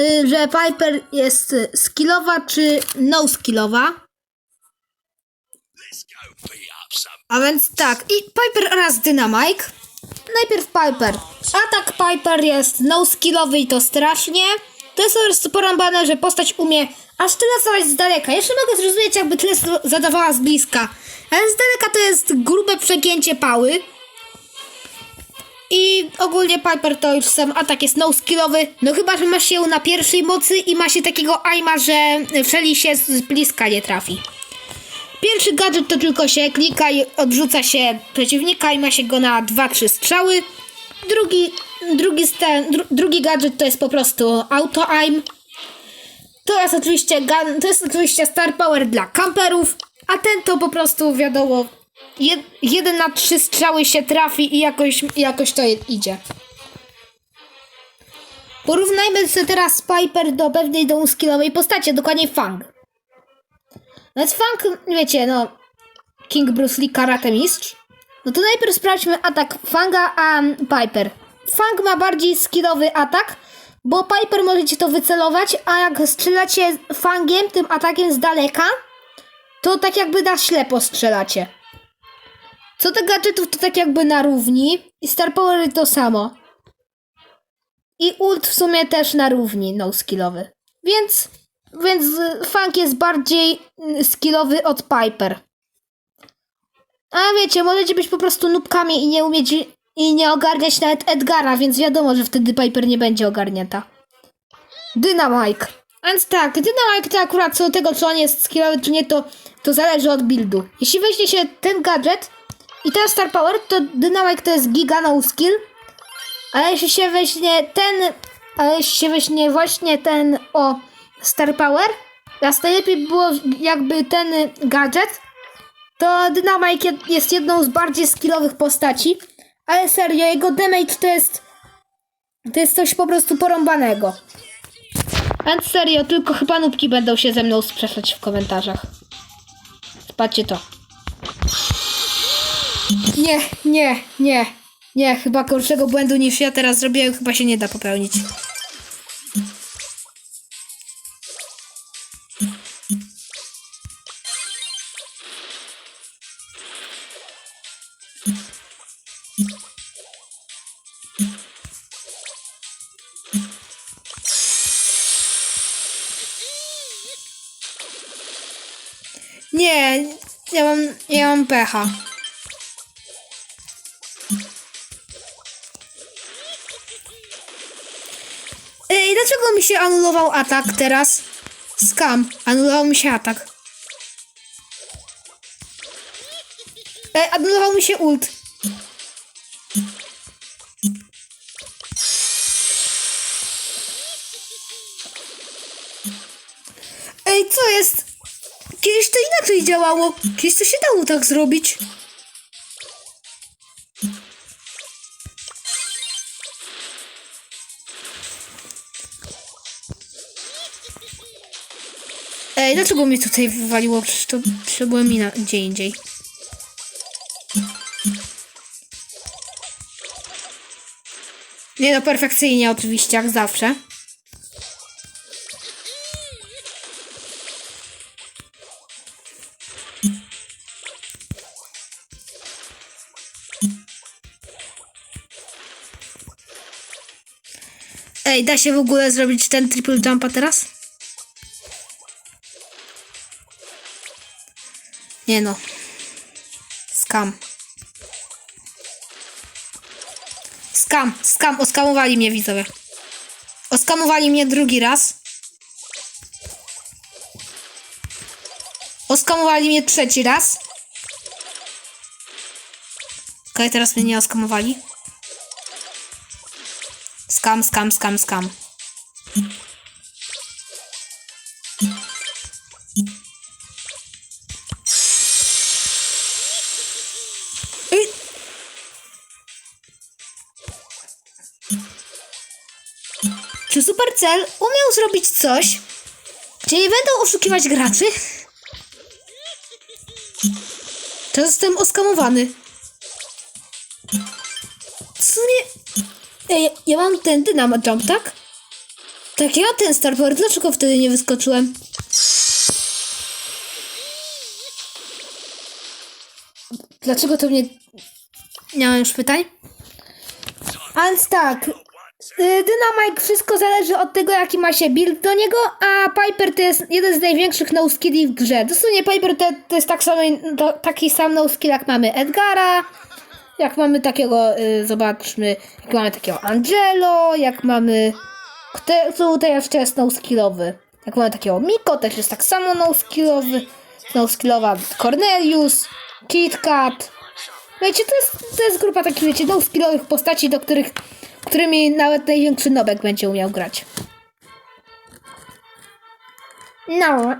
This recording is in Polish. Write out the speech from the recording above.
y, że Piper jest skillowa czy no skillowa. A więc tak, i Piper oraz Dynamite. Najpierw Piper. Atak Piper jest no skillowy i to strasznie. To jest po prostu porąbane, że postać umie aż tyle zadać z daleka. Jeszcze mogę zrozumieć, jakby tyle zadawała z bliska. Ale z daleka to jest grube przegięcie pały. I ogólnie Piper to już sam atak jest no skillowy. No chyba, że ma się na pierwszej mocy i ma się takiego aima, że Shelly się z bliska nie trafi. Pierwszy gadżet to tylko się klika i odrzuca się przeciwnika i ma się go na 2-3 strzały. Drugi, drugi, sta- dru, drugi gadżet to jest po prostu auto aim. To jest oczywiście to jest oczywiście star power dla kamperów, a ten to po prostu wiadomo jed, jeden na trzy strzały się trafi i jakoś, jakoś to idzie. Porównajmy sobie teraz Piper do pewnej skillowej postaci, dokładnie Fang. Więc Fang, wiecie, no King Bruce Lee karate mistrz. No to najpierw sprawdźmy atak Fanga, a Piper. Fang ma bardziej skillowy atak, bo Piper możecie to wycelować, a jak strzelacie Fangiem, tym atakiem z daleka, to tak jakby na ślepo strzelacie. Co do gadżetów, to tak jakby na równi. I Star Power to samo. I ult w sumie też na równi, no skillowy. Więc, więc Fang jest bardziej y, skillowy od Piper. A wiecie, możecie być po prostu nubkami i nie umieć i nie ogarniać nawet Edgara, więc wiadomo, że wtedy Piper nie będzie ogarnięta. Dynamite. Więc tak, Dynamite to akurat co do tego, czy on jest skillowy, czy nie, to, to zależy od buildu. Jeśli weźmie się ten gadżet i ten Star Power, to Dynamite to jest giga no skill. Ale jeśli się weźmie ten, ale jeśli się weźmie właśnie ten o Star Power, teraz najlepiej było jakby ten gadżet, to Dynamite jest jedną z bardziej skillowych postaci. Ale serio, jego damage to jest to jest coś po prostu porąbanego. Więc serio, tylko chyba nubki będą się ze mną sprzeczać w komentarzach. Patrzcie to. Nie, nie, nie. Nie, chyba gorszego błędu niż ja teraz zrobiłem, chyba się nie da popełnić. Nie, ja mam, ja mam pecha. Dlaczego mi się anulował atak teraz? Skam, anulował mi się atak. Ej, anulował mi się ult. Ej, co jest? Kiedyś to inaczej działało. Kiedyś to się dało tak zrobić. Ej, dlaczego mnie tutaj wywaliło? Przecież to przecież byłem inna, gdzie indziej. Nie no, perfekcyjnie oczywiście, jak zawsze. Ej, da się w ogóle zrobić ten triple jumpa teraz? Nie no. Skam. Skam, skam, oskamowali mnie widzowie. Oskamowali mnie drugi raz. Oskamowali mnie trzeci raz. Okej, teraz mnie nie oskamowali. Skam, skam, skam, skam. Czy Supercell umiał zrobić coś, gdzie nie będą oszukiwać graczy? To jestem oskamowany. Co nie... Ej, ja, ja mam ten dynamit jump, tak? Tak ja ten Star Power, dlaczego wtedy nie wyskoczyłem? Dlaczego to mnie... Nie mam już pytań? Więc tak, Dynamite wszystko zależy od tego, jaki ma się build do niego, a Piper to jest jeden z największych no-skilli w grze. Dosłownie Piper to, to jest tak samo, to, taki sam no-skill, jak mamy Edgara, jak mamy takiego, y, zobaczmy, jak mamy takiego Angelo, jak mamy... Kto, kto tutaj jeszcze jest no-skillowy? Jak mamy takiego Miko, też jest tak samo no-skillowy, no-skillowa Cornelius, KitKat. Wiecie, to jest, to jest grupa takich, wiecie, no-skillowych postaci, do których, którymi nawet największy nobek będzie umiał grać. No,